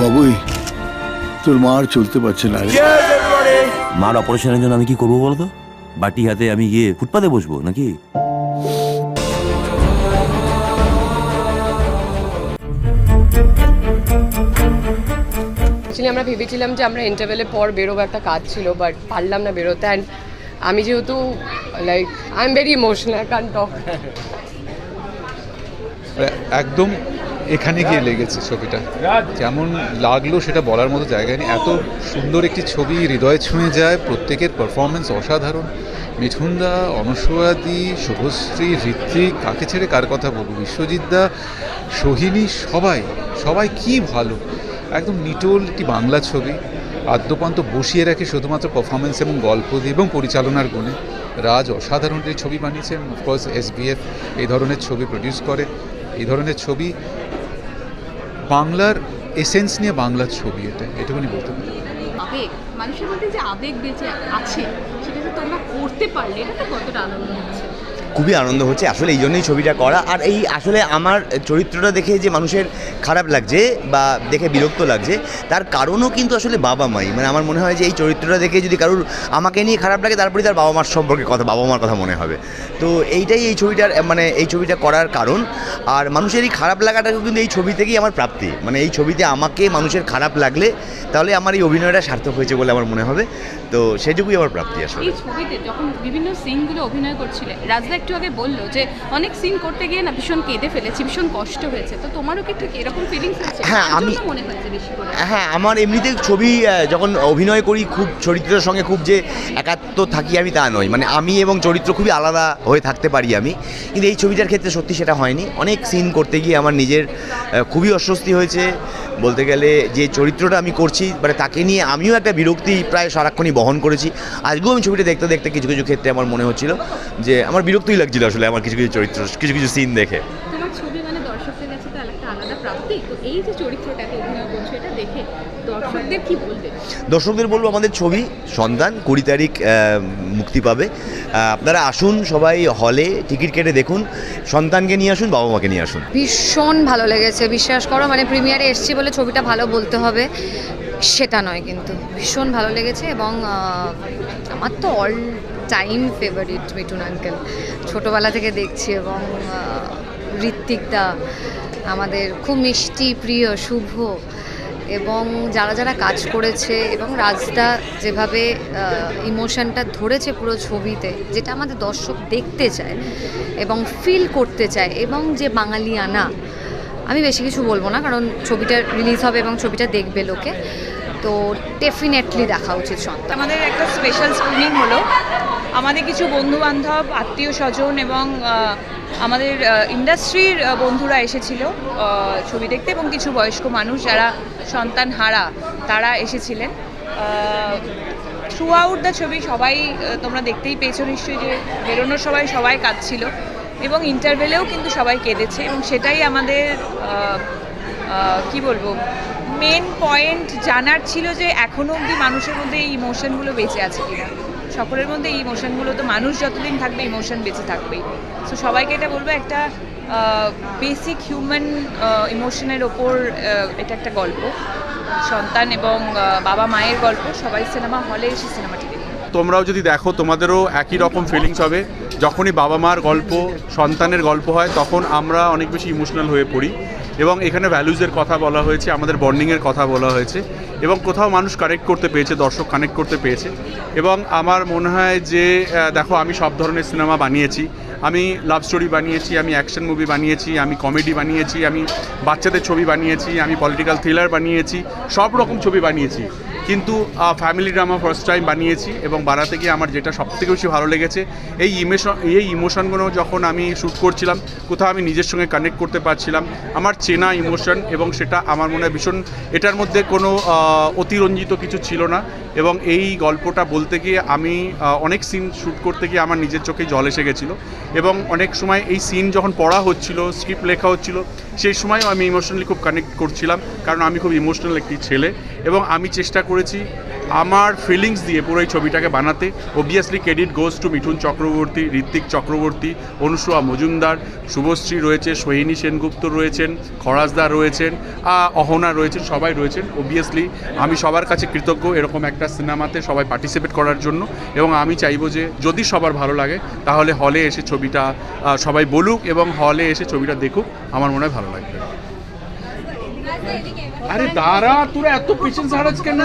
বাবুই তোর মা আর চলতে পারছে না মার অপারেশনের জন্য আমি কি করব বলতো? বাটি হাতে আমি গিয়ে ফুটপাতে বসবো নাকি? অ্যাকচুয়ালি আমরা ভেবেছিলাম যে আমরা ইন্টারভেলের পর বেরোবো একটা কাজ ছিল বাট পারলাম না বেরোতে। অ্যান্ড আমি যেহেতু like I am very emotional can't talk একদম এখানে গিয়ে লেগেছে ছবিটা। কেমন লাগল সেটা বলার মতো জায়গায় নেই। এত সুন্দর একটি ছবি হৃদয় ছুঁয়ে যায়, প্রত্যেকের পারফরমেন্স অসাধারণ। মিঠুনদা অনসূয়াদি শুভশ্রী ঋত্বিক কাকে ছেড়ে কার কথা বলব? বিশ্বজিৎদা সোহিনী, সবাই সবাই কি ভালো। একদম নিটোল একটি বাংলা ছবি। আদ্যপান্ত বসিয়ে রাখে শুধুমাত্র পারফরমেন্স এবং গল্প দিয়ে এবং পরিচালনার গুণে। রাজ অসাধারণ ছবি বানিয়েছেন অফকোর্স এসবিএফ এই ধরনের ছবি প্রডিউস করে। এই ধরনের ছবি বাংলার এসেন্স নিয়ে বাংলা ছবি এটা, এটুকুনি বলতে পারি। আবেগ, মানুষের মধ্যে যে আবেগ বেঁচে আছে, সেটা যে তোমরা করতে পারলে, এটা কতটা আনন্দ হচ্ছে। খুবই আনন্দ হচ্ছে। আসলে এই জন্যই ছবিটা করা। আর এই আসলে আমার চরিত্রটা দেখে যে মানুষের খারাপ লাগছে বা দেখে বিরক্ত লাগছে, তার কারণও কিন্তু আসলে বাবা মাই। মানে আমার মনে হয় যে এই চরিত্রটা দেখে যদি কারোর আমাকে নিয়ে খারাপ লাগে তারপরে তার বাবা মার সম্পর্কে কথা, বাবা মার কথা মনে হবে। তো এইটাই এই ছবিটার মানে এই ছবিটা করার কারণ। আর মানুষের এই খারাপ লাগাটাও কিন্তু এই ছবি থেকেই আমার প্রাপ্তি। মানে এই ছবিতে আমাকে মানুষের খারাপ লাগলে, তাহলে আমার এই অভিনয়টা সার্থক হয়েছে বলে আমার মনে হবে। তো সেটুকুই আমার প্রাপ্তি আসলে। এই ছবিতে যখন বিভিন্ন সিনগুলো অভিনয় করছিলে রাজদা একটু আগে বলল যে অনেক সিন করতে গিয়ে না ভীষণ কেঁদে ফেলেছি ভীষণ কষ্ট হয়েছে। তো তোমারও কি ঠিক এরকম ফিলিংস হচ্ছে? হ্যাঁ, আমি- মনে হয়েছে বেশি করে? হ্যাঁ আমার এমনিতে ছবি যখন অভিনয় করি খুব চরিত্রের সঙ্গে খুব যে একাত্ম থাকি আমি তা নয় মানে আমি এবং চরিত্র খুবই আলাদা হয়ে থাকতে পারি আমি। কিন্তু এই ছবিটার ক্ষেত্রে সত্যি সেটা হয়নি। অনেক সিন করতে গিয়ে আমার নিজের খুবই অস্বস্তি হয়েছে। বলতে গেলে যে চরিত্রটা আমি করছি মানে তাকে নিয়ে আমিও একটা বিরক্তি প্রায় সারাক্ষণই বহন করেছি। আজকেও আমি ছবিটা দেখতে দেখতে কিছু কিছু ক্ষেত্রে আমার মনে হচ্ছিল যে আমার বিরক্তই লাগছিল আসলে আমার কিছু কিছু চরিত্র কিছু কিছু সিন দেখে? তোমার ছবি মানে দর্শকদের কাছে তো একটা আলাদা প্রাপ্তি। তো এই যে চরিত্রটাকে অভিনয় করছ এটা দেখে দর্শকদের কি বলবে? দর্শকদের বলব আমাদের ছবি সন্তান কুড়ি তারিখ মুক্তি পাবে। আপনারা আসুন সবাই হলে টিকিট কেটে দেখুন। সন্তানকে নিয়ে আসুন বাবা মাকে নিয়ে আসুন। ভীষণ ভালো লেগেছে বিশ্বাস করো মানে প্রিমিয়ারে এসছি বলে ছবিটা ভালো বলতে হবে সেটা নয় কিন্তু। ভীষণ ভালো লেগেছে এবং আমার তো all time favourite Mithun uncle ছোটোবেলা থেকে দেখছি এবং ঋত্বিকদা আমাদের খুব মিষ্টি, প্রিয়, শুভ এবং যারা যারা কাজ করেছে এবং রাজদা যেভাবে ইমোশনটা ধরেছে পুরো ছবিতে, যেটা আমাদের দর্শক দেখতে চায় এবং ফিল করতে চায় এবং যে বাঙালিয়ানা, আমি বেশি কিছু বলব না কারণ ছবিটা রিলিজ হবে এবং ছবিটা দেখবে লোকে। তো ডেফিনেটলি দেখা উচিত সন্তান আমাদের একটা স্পেশাল স্ক্রিনিং হলো। আমাদের কিছু বন্ধু বান্ধব আত্মীয় স্বজন এবং আমাদের ইন্ডাস্ট্রির বন্ধুরা এসেছিল ছবি দেখতে এবং কিছু বয়স্ক মানুষ যারা সন্তান হারা, তারা এসেছিলেন। থ্রু আউট দ্য ছবি সবাই তোমরা দেখতেই পেয়েছ নিশ্চয়ই যে বেরোনোর সবাই সবাই কাঁদছিল এবং ইন্টারভেলেও কিন্তু সবাই কেঁদেছে এবং সেটাই আমাদের কি বলব মেন পয়েন্ট জানার ছিল যে এখনও অবধি মানুষের মধ্যে এই ইমোশনগুলো বেঁচে আছে কিনা। সকলের মধ্যে এই ইমোশনগুলো তো মানুষ যতদিন থাকবে ইমোশন বেঁচে থাকবেই। সো সবাইকে এটা বলব, একটা বেসিক হিউম্যান ইমোশনের ওপর এটা একটা গল্প। সন্তান এবং বাবা মায়ের গল্প, সবাই সিনেমা হলে এসে সিনেমাটি দেখুন তোমরাও যদি দেখো, তোমাদেরও একই রকম ফিলিংস হবে। যখনই বাবা মার গল্প, সন্তানের গল্প হয়, তখন আমরা অনেক বেশি ইমোশনাল হয়ে পড়ি। এবং এখানে ভ্যালুজের কথা বলা হয়েছে, আমাদের বন্ডিংয়ের কথা বলা হয়েছে এবং কোথাও মানুষ কানেক্ট করতে পেয়েছে, দর্শক কানেক্ট করতে পেয়েছে এবং আমার মনে হয় যে দেখো আমি সব ধরনের সিনেমা বানিয়েছি। আমি লাভ স্টোরি বানিয়েছি, আমি অ্যাকশন মুভি বানিয়েছি, আমি কমেডি বানিয়েছি, আমি বাচ্চাদের ছবি বানিয়েছি, আমি পলিটিক্যাল থ্রিলার বানিয়েছি, সব রকম ছবি বানিয়েছি। কিন্তু ফ্যামিলি ড্রামা ফার্স্ট টাইম বানিয়েছি এবং বানাতে গিয়ে আমার যেটা সবথেকে বেশি ভালো লেগেছে, এই ইমোশন এই ইমোশনগুলো যখন আমি শ্যুট করছিলাম, কোথাও আমি নিজের সঙ্গে কানেক্ট করতে পারছিলাম, আমার চেনা ইমোশন এবং সেটা আমার মনে হয় ভীষণ, এটার মধ্যে কোনো অতিরঞ্জিত কিছু ছিল না। এবং এই গল্পটা বলতে গিয়ে আমি অনেক সিন শ্যুট করতে গিয়ে আমার নিজের চোখে জল এসে গেছিল এবং অনেক সময় এই সিন যখন পড়া হচ্ছিল স্ক্রিপ্ট লেখা হচ্ছিল, সেই সময়ও আমি ইমোশনালি খুব কানেক্ট করছিলাম কারণ আমি খুব ইমোশনাল একটি ছেলে এবং আমি চেষ্টা করেছি আমার ফিলিংস দিয়ে পুরো এই ছবিটাকে বানাতে। Obviously credit goes to Mithun Chakraborty, Ritwick Chakraborty, Anusuya Majumdar, Subhashree রয়েছে, সোহিনী সেনগুপ্ত রয়েছেন, খরাজদা রয়েছেন অহনা রয়েছেন, সবাই রয়েছেন। অবভিয়াসলি আমি সবার কাছে কৃতজ্ঞ এরকম একটা সিনেমাতে সবাই পার্টিসিপেট করার জন্য এবং আমি চাইব যে যদি সবার ভালো লাগে, তাহলে হলে এসে ছবিটা সবাই বলুক এবং হলে এসে ছবিটা দেখুক। আমার মনে হয় ভালো লাগবে। আরে দাঁড়া, তোরা এত পেশেন্স হারাজ কেন?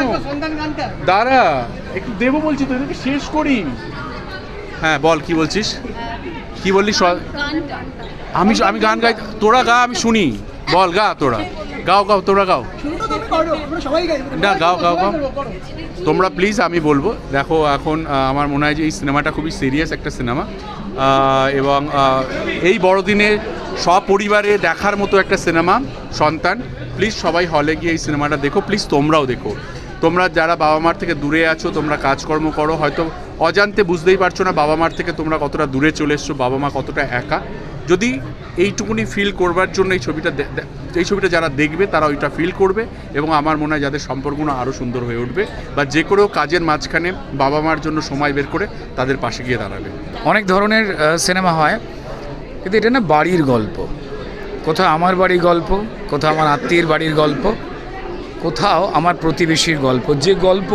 দাঁড়া, একটু দেবো বলছি তো, এদেরকে শেষ করি। হ্যাঁ বল, কি বলছিস? কি বললি? আমি আমি গান গাই তোরা গা, আমি শুনি। বল, গা তোরা। গাও গাও, তোরা গাও। না, গাও গাও গাও। তোমরা প্লিজ আমি বলব। দেখো, এখন আমার মনে হয় যে এই সিনেমাটা খুবই সিরিয়াস একটা সিনেমা। এবং এই বড়দিনে সপরিবারে দেখার মতো একটা সিনেমা, সন্তান। প্লিজ সবাই হলে গিয়ে এই সিনেমাটা দেখো। প্লিজ তোমরাও দেখো। তোমরা যারা বাবা মার থেকে দূরে আছো, তোমরা কাজকর্ম করো। হয়তো অজান্তে বুঝতেই পারছ না বাবা মার থেকে তোমরা কতটা দূরে চলে এসছো বাবা মা কতটা একা। যদি এইটুকুনি ফিল করবার জন্য এই ছবিটা এই ছবিটা যারা দেখবে, তারা ওইটা ফিল করবে এবং আমার মনে হয় যাদের সম্পর্কগুলো আরও সুন্দর হয়ে উঠবে বা যে কোনো কাজের মাঝখানে বাবা মার জন্য সময় বের করে তাদের পাশে গিয়ে দাঁড়াবে। অনেক ধরনের সিনেমা হয়। কিন্তু এটা না বাড়ির গল্প। কোথাও আমার বাড়ির গল্প, কোথাও আমার আত্মীয়ের বাড়ির গল্প, কোথাও আমার প্রতিবেশীর গল্প। যে গল্প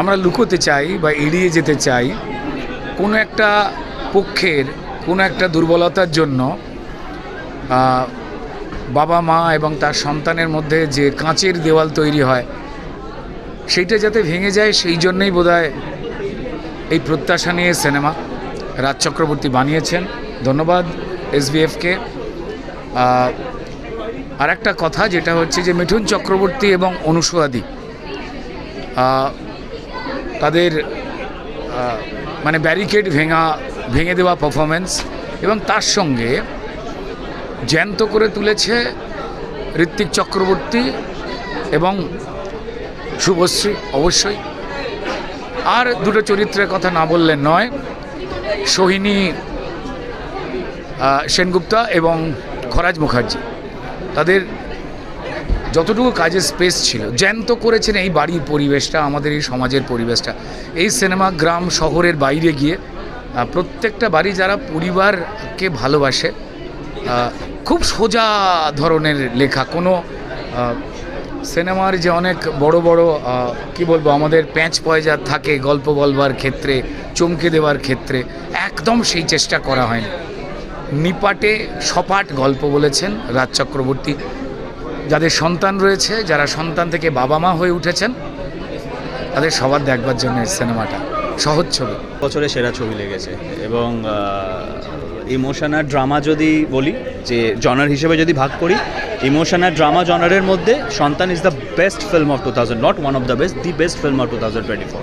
আমরা লুকোতে চাই বা এড়িয়ে যেতে চাই, কোনো একটা পক্ষের, কোনো একটা দুর্বলতার জন্য বাবা মা এবং তার সন্তানের মধ্যে যে কাঁচের দেওয়াল তৈরি হয়, সেইটা যাতে ভেঙে যায়, সেই জন্যই বোধহয় এই প্রত্যাশা নিয়ে সিনেমা রাজ চক্রবর্তী বানিয়েছেন। ধন্যবাদ এসবিএফকে আর একটা কথা যেটা হচ্ছে যে মিঠুন চক্রবর্তী এবং অনুসুয়াদি তাদের মানে ব্যারিকেড ভেঙা, ভেঙে দেওয়া পারফরমেন্স এবং তার সঙ্গে জ্যান্ত করে তুলেছে ঋত্বিক চক্রবর্তী এবং শুভশ্রী অবশ্যই। আর দুটো চরিত্রের কথা না বললে নয়, সোহিনী সেনগুপ্তা এবং খরাজ মুখার্জি, তাদের যতটুকু কাজের স্পেস ছিল, জ্যান্ত করেছেন এই বাড়ির পরিবেশটা, আমাদের এই সমাজের পরিবেশটা। এই সিনেমা গ্রাম শহরের বাইরে গিয়ে প্রত্যেকটা বাড়ি যারা পরিবারকে ভালোবাসে খুব সোজা ধরনের লেখা। কোনো সিনেমার যে অনেক বড় বড় কি বলব, আমাদের প্যাঁচ পয়জা থাকে গল্প বলবার ক্ষেত্রে, চমকে দেওয়ার ক্ষেত্রে, একদম সেই চেষ্টা করা হয়নি। নিপাটে সপাট গল্প বলেছেন রাজ চক্রবর্তী। যাদের সন্তান রয়েছে, যারা সন্তান থেকে বাবা মা হয়ে উঠেছেন, তাদের সবার দেখবার জন্য সিনেমাটা। সহজ ছবি। বছরে সেরা ছবি লেগেছে এবং ইমোশন আর ড্রামা যদি বলি, যে জনার হিসেবে যদি ভাগ করি ইমোশন আর ড্রামা জনারের মধ্যে Santaan is the best film of two thousand not one of the best the best film of two thousand twenty four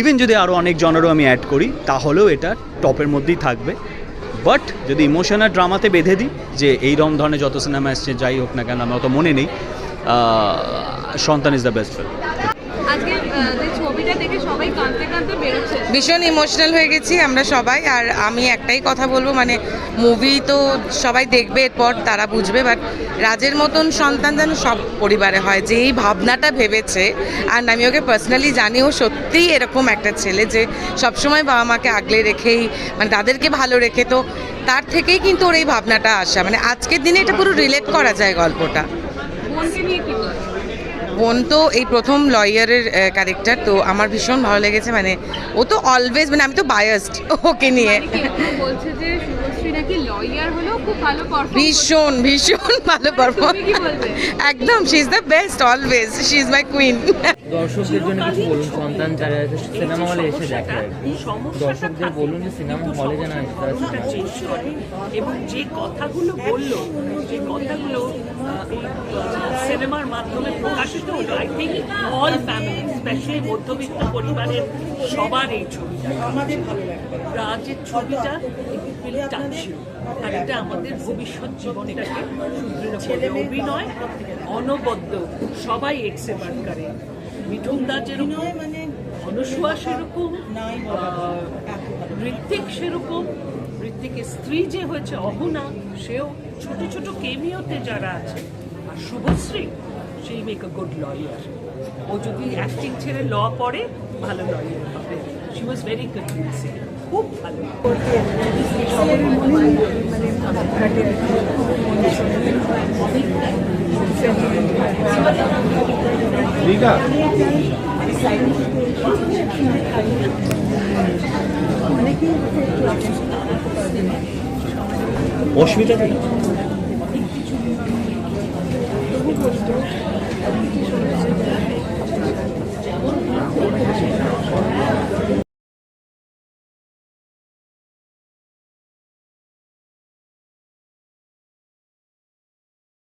even যদি আরও অনেক জনারও আমি অ্যাড করি, তাহলেও এটা টপের মধ্যেই থাকবে। বাট যদি ইমোশন আর ড্রামাতে বেঁধে দিই, যে এই রকম ধরনের যত সিনেমা এসছে, যাই হোক না কেন, আমার অত মনে নেই Santaan is the best film আজকে আহ, যে ছবিটা দেখে সবাই কাঁদতে কাঁদতে বেরোচ্ছে ভীষণ ইমোশনাল হয়ে গেছি আমরা সবাই, আর আমি একটাই কথা বলব মানে মুভি তো সবাই দেখবে, এরপর তারা বুঝবে বাট রাজের মতন সন্তান যেন সব পরিবারে হয়, যে এই ভাবনাটা ভেবেছে। আর আমি ওকে পার্সোনালি জানি ও সত্যিই এরকম একটা ছেলে যে সবসময় বাবা মাকে আগলে রেখেই মানে তাদেরকে ভালো রেখে, তো তার থেকেই কিন্তু ওর এই ভাবনাটা আসা। মানে আজকের দিনে এটা পুরো রিলেট করা যায় গল্পটা বোনকে নিয়ে কি বলব? বোন তো এই প্রথম লয়ারের ক্যারেক্টার তো আমার ভীষণ ভালো লেগেছে মানে ও তো অলওয়েজ মানে আমি তো বায়াসড ওকে নিয়ে। বলছে যে পারফর্ম ভীষণ ভীষণ ভালো পারফর্ম বলবে? একদম she is the best always she is my queen দর্শকদের জন্য কিছু বলুন, সন্তান যারা সিনেমা হলে এসে দেখে। দর্শকদের বলুন যে সিনেমা হলে যেন এবং যে কথাগুলো বলল, যে কথাগুলো সিনেমার মাধ্যমে প্রকাশিত হলো I think all family specially মধ্যবিত্ত পরিবারের সবার এই ছবিটা। রাজের ছবিটা আর এটা আমাদের ভবিষ্যৎ জীবনটাকে সুদৃঢ় অভিনয় অনবদ্য। সবাই এক্সেপার করে। মিঠুন দা যেরকম অনুসুয়া সেরকম ঋত্বিক সেরকম ঋত্বিকের স্ত্রী যে হয়েছে অহুনা, সেও ছোট ছোট কেমিওতে যারা আছে, আর শুভশ্রী, সেই মেক আ গুড লয়ার ও যদি অ্যাক্টিং ছেড়ে ল পড়ে ভালো লয়ার হবে শি ওয়াজ ভেরি কনভিন্সিং খুব ভালো অসুবিধা নেই